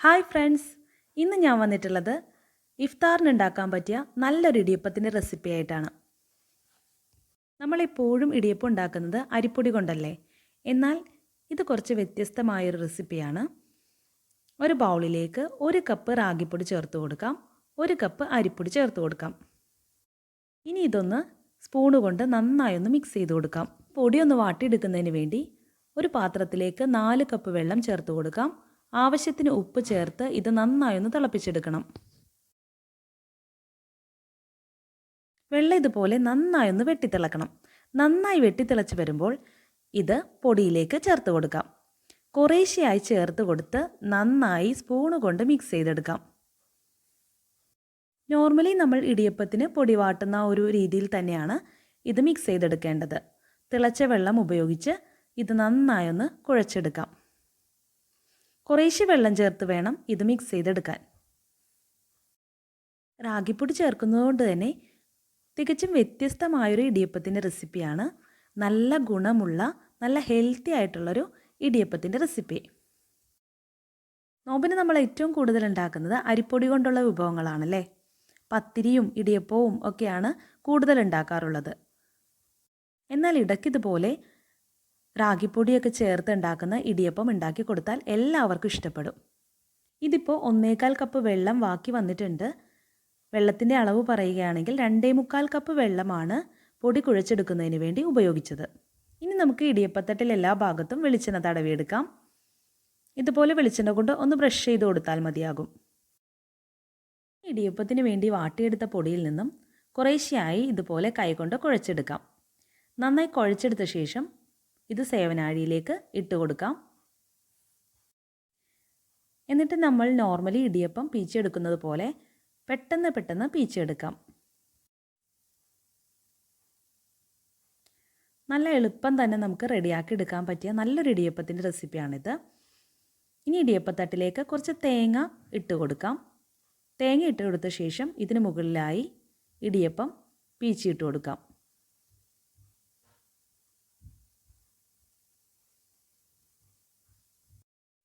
Hi friends. ഇന്ന് ഞാൻ വന്നിട്ടുള്ളത് ഇഫ്താറിന് ഉണ്ടാക്കാൻ പറ്റിയ നല്ലൊരു ഇടിയപ്പത്തിന്റെ റെസിപ്പി ആയിട്ടാണ്. നമ്മളെപ്പോഴും ഇടിയപ്പം ഉണ്ടാക്കുന്നത് അരിപ്പൊടി കൊണ്ടല്ലേ? എന്നാൽ ഇത് കുറച്ച് വ്യത്യസ്തമായൊരു റെസിപ്പിയാണ്. ഒരു ബൗളിലേക്ക് ഒരു കപ്പ് റാഗിപ്പൊടി ചേർത്ത് കൊടുക്കാം. ഒരു കപ്പ് അരിപ്പൊടി ചേർത്ത് കൊടുക്കാം. ഇനി ഇതൊന്ന് സ്പൂണ് കൊണ്ട് നന്നായി ഒന്ന് മിക്സ് ചെയ്ത് കൊടുക്കാം. പൊടി ഒന്ന് വാട്ടിയെടുക്കുന്നതിന് വേണ്ടി ഒരു പാത്രത്തിലേക്ക് നാല് കപ്പ് വെള്ളം ചേർത്ത് കൊടുക്കാം. ആവശ്യത്തിന് ഉപ്പ് ചേർത്ത് ഇത് നന്നായൊന്ന് തിളപ്പിച്ചെടുക്കണം. വെള്ളം ഇതുപോലെ നന്നായൊന്ന് വെട്ടിത്തിളക്കണം. നന്നായി വെട്ടിത്തിളച്ച് വരുമ്പോൾ ഇത് പൊടിയിലേക്ക് ചേർത്ത് കൊടുക്കാം. കുറേശ്ശെയായി ചേർത്ത് കൊടുത്ത് നന്നായി സ്പൂണ് കൊണ്ട് മിക്സ് ചെയ്തെടുക്കാം. നോർമലി നമ്മൾ ഇടിയപ്പത്തിന് പൊടി വാട്ടുന്ന ഒരു രീതിയിൽ തന്നെയാണ് ഇത് മിക്സ് ചെയ്തെടുക്കേണ്ടത്. തിളച്ച വെള്ളം ഉപയോഗിച്ച് ഇത് നന്നായൊന്ന് കുഴച്ചെടുക്കാം. കുറേശ്ശെ വെള്ളം ചേർത്ത് വേണം ഇത് മിക്സ് ചെയ്തെടുക്കാൻ. റാഗിപ്പൊടി ചേർക്കുന്നതുകൊണ്ട് തന്നെ തികച്ചും വ്യത്യസ്തമായൊരു ഇടിയപ്പത്തിന്റെ റെസിപ്പിയാണ്. നല്ല ഗുണമുള്ള നല്ല ഹെൽത്തി ആയിട്ടുള്ളൊരു ഇടിയപ്പത്തിന്റെ റെസിപ്പി. നോമ്പിന് നമ്മൾ ഏറ്റവും കൂടുതൽ ഉണ്ടാക്കുന്നത് അരിപ്പൊടി കൊണ്ടുള്ള വിഭവങ്ങളാണല്ലേ? പത്തിരിയും ഇടിയപ്പവും ഒക്കെയാണ് കൂടുതൽ ഉണ്ടാക്കാറുള്ളത്. എന്നാൽ ഇടയ്ക്കിതുപോലെ റാഗിപ്പൊടിയൊക്കെ ചേർത്ത് ഉണ്ടാക്കുന്ന ഇടിയപ്പം ഉണ്ടാക്കി കൊടുത്താൽ എല്ലാവർക്കും ഇഷ്ടപ്പെടും. ഇതിപ്പോൾ ഒന്നേകാൽ കപ്പ് വെള്ളം ബാക്കി വന്നിട്ടുണ്ട്. വെള്ളത്തിന്റെ അളവ് പറയുകയാണെങ്കിൽ രണ്ടേ മുക്കാൽ കപ്പ് വെള്ളമാണ് പൊടി കുഴച്ചെടുക്കുന്നതിന് വേണ്ടി ഉപയോഗിച്ചത്. ഇനി നമുക്ക് ഇടിയപ്പത്തട്ടിൽ എല്ലാ ഭാഗത്തും വെളിച്ചെണ്ണ തടവിയെടുക്കാം. ഇതുപോലെ വെളിച്ചെണ്ണ കൊണ്ട് ഒന്ന് ബ്രഷ് ചെയ്ത് കൊടുത്താൽ മതിയാകും. ഇടിയപ്പത്തിന് വേണ്ടി വാട്ടിയെടുത്ത പൊടിയിൽ നിന്നും കുറേശ്ശെയായി ഇതുപോലെ കൈകൊണ്ട് കുഴച്ചെടുക്കാം. നന്നായി കുഴച്ചെടുത്ത ശേഷം ഇത് സേവനാഴിയിലേക്ക് ഇട്ട് കൊടുക്കാം. എന്നിട്ട് നമ്മൾ നോർമലി ഇടിയപ്പം പീച്ചെടുക്കുന്നത് പോലെ പെട്ടെന്ന് പെട്ടെന്ന് പീച്ചെടുക്കാം. നല്ല എളുപ്പം തന്നെ നമുക്ക് റെഡിയാക്കി എടുക്കാൻ പറ്റിയ നല്ലൊരു ഇടിയപ്പത്തിന്റെ റെസിപ്പിയാണിത് ഇനി ഇടിയപ്പത്തട്ടിലേക്ക് കുറച്ച് തേങ്ങ ഇട്ട് കൊടുക്കാം. തേങ്ങ ഇട്ട് കൊടുത്ത ശേഷം ഇതിന് മുകളിലായി ഇടിയപ്പം പീച്ചിട്ട് കൊടുക്കാം.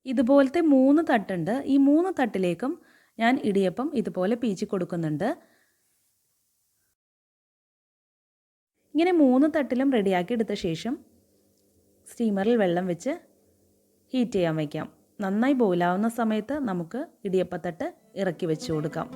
ഇതുപോലത്തെ മൂന്ന് തട്ടുണ്ട്. ഈ മൂന്ന് തട്ടിലേക്കും ഞാൻ ഇടിയപ്പം ഇതുപോലെ പീച്ചി കൊടുക്കുന്നുണ്ട്. ഇങ്ങനെ മൂന്ന് തട്ടിലും റെഡിയാക്കി എടുത്ത ശേഷം സ്റ്റീമറിൽ വെള്ളം വെച്ച് ഹീറ്റ് ചെയ്യാൻ വയ്ക്കാം. നന്നായി ബോയിലാവുന്ന സമയത്ത് നമുക്ക് ഇടിയപ്പത്തട്ട് ഇറക്കി വെച്ച് കൊടുക്കാം.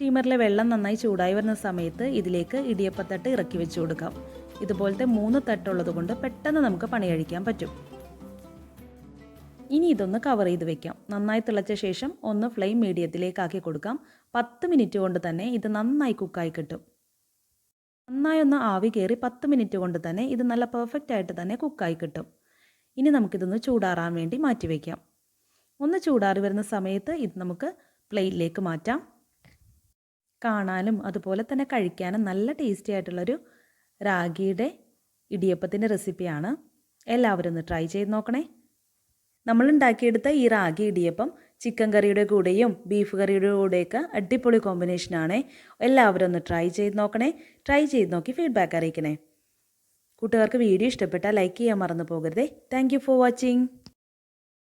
സ്റ്റീമറിലെ വെള്ളം നന്നായി ചൂടായി വരുന്ന സമയത്ത് ഇതിലേക്ക് ഇടിയപ്പത്തട്ട് ഇറക്കി വെച്ച് കൊടുക്കാം. ഇതുപോലത്തെ മൂന്ന് തട്ടുള്ളത് കൊണ്ട് പെട്ടെന്ന് നമുക്ക് പണി കഴിക്കാൻ പറ്റും. ഇനി ഇതൊന്ന് കവർ ചെയ്ത് വെക്കാം. നന്നായി തിളച്ച ശേഷം ഒന്ന് ഫ്ലെയിം മീഡിയത്തിലേക്കാക്കി കൊടുക്കാം. പത്ത് മിനിറ്റ് കൊണ്ട് തന്നെ ഇത് നന്നായി കുക്കായി കിട്ടും. നന്നായി ഒന്ന് ആവി കയറി പത്ത് മിനിറ്റ് കൊണ്ട് തന്നെ ഇത് നല്ല പെർഫെക്റ്റ് ആയിട്ട് തന്നെ കുക്കായി കിട്ടും. ഇനി നമുക്കിതൊന്ന് ചൂടാറാൻ വേണ്ടി മാറ്റി വയ്ക്കാം ഒന്ന് ചൂടാറി വരുന്ന സമയത്ത് ഇത് നമുക്ക് പ്ലേറ്റിലേക്ക് മാറ്റാം. കാണാനും അതുപോലെ തന്നെ കഴിക്കാനും നല്ല ടേസ്റ്റി ആയിട്ടുള്ളൊരു റാഗിയുടെ ഇടിയപ്പത്തിന്റെ റെസിപ്പിയാണ് എല്ലാവരും ഒന്ന് ട്രൈ ചെയ്ത് നോക്കണേ. നമ്മൾ ഉണ്ടാക്കിയെടുത്ത ഈ റാഗി ഇടിയപ്പം ചിക്കൻ കറിയുടെ കൂടെയും ബീഫ് കറിയുടെ കൂടെയൊക്കെ അടിപൊളി കോമ്പിനേഷനാണ് എല്ലാവരും ഒന്ന് ട്രൈ ചെയ്ത് നോക്കണേ. ട്രൈ ചെയ്ത് നോക്കി ഫീഡ്ബാക്ക് അറിയിക്കണേ. കൂട്ടുകാർക്ക് വീഡിയോ ഇഷ്ടപ്പെട്ടാൽ ലൈക്ക് ചെയ്യാൻ മറന്നു പോകരുതേ. Thank for watching